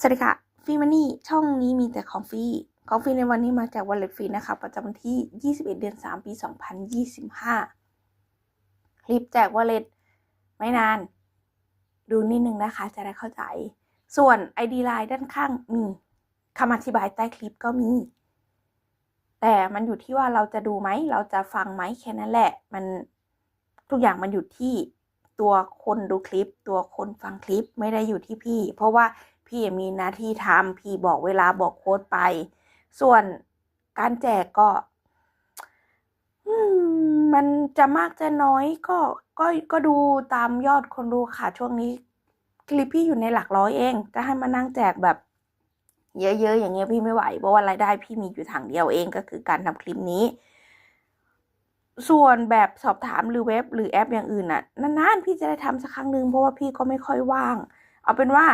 สวัสดีค่ะฟรีมันนี่ช่องนี้มีแต่ของฟรีของฟรีในวันนี้มาจากวันเลตฟรีนะคะ ประจำวันที่ 21 เดือน 3 ปี 2025คลิปแจกวอลเล็ตไม่นาน ดูนิดนึงนะคะ จะได้เข้าใจ ส่วน ID Line ด้านข้างมีคำอธิบายใต้คลิปก็มี แต่มันอยู่ที่ว่าเราจะดูไหม เราจะฟังไหมแค่นั้นแหละ มันทุกอย่างมันอยู่ที่ตัวคนดูคลิป ตัวคนฟังคลิปไม่ได้อยู่ที่พี่ เพราะว่า พี่มีหน้าที่ทำพี่บอกเวลาบอกโค้ดไป ส่วนการแจกก็มมันจะมากจะน้อยก็ก็ก็ดูตามยอดคนดูค่ะ ช่วงนี้ คลิปพี่อยู่ในหลักร้อยเอง จะให้มานั่งแจกแบบ เยอะๆอย่างเงี้ยพี่ไม่ไหว เพราะว่ารายได้พี่มีอยู่ทางเดียวเองก็คือการทำคลิปนี้ ส่วนแบบสอบถามหรือเว็บหรือแอปอย่างอื่นน่ะนานๆพี่จะได้ทำสักครั้งหนึ่งเพราะว่าพี่ก็ไม่ค่อยว่าง เอาเป็นว่า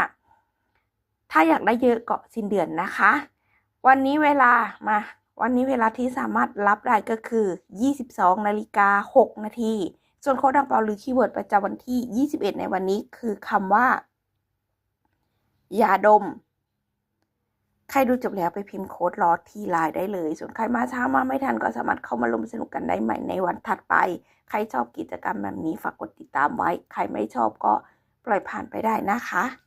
ถ้าอยากได้เยอะเก็สิ้นเดือนนะคะ วันนี้เวลามา วันนี้เวลาที่สามารถรับได้ก็คือ 22นาฬิกา6นาทีส่วนโค้ดดังเปาหรือคีย์เวิร์ดประจำวันที่ 21 ในวันนี้คือคำว่า ยาดม ใครดูจบแล้วไปพิมพ์โค้ดรอที่ไลน์ได้เลย ส่วนใครมาช้ามาไม่ทันก็สามารถเข้ามาร่วมสนุกกันได้ใหม่ในวันถัดไป ใครชอบกิจกรรมแบบนี้ฝากกดติดตามไว้ ใครไม่ชอบก็ปล่อยผ่านไปได้นะคะ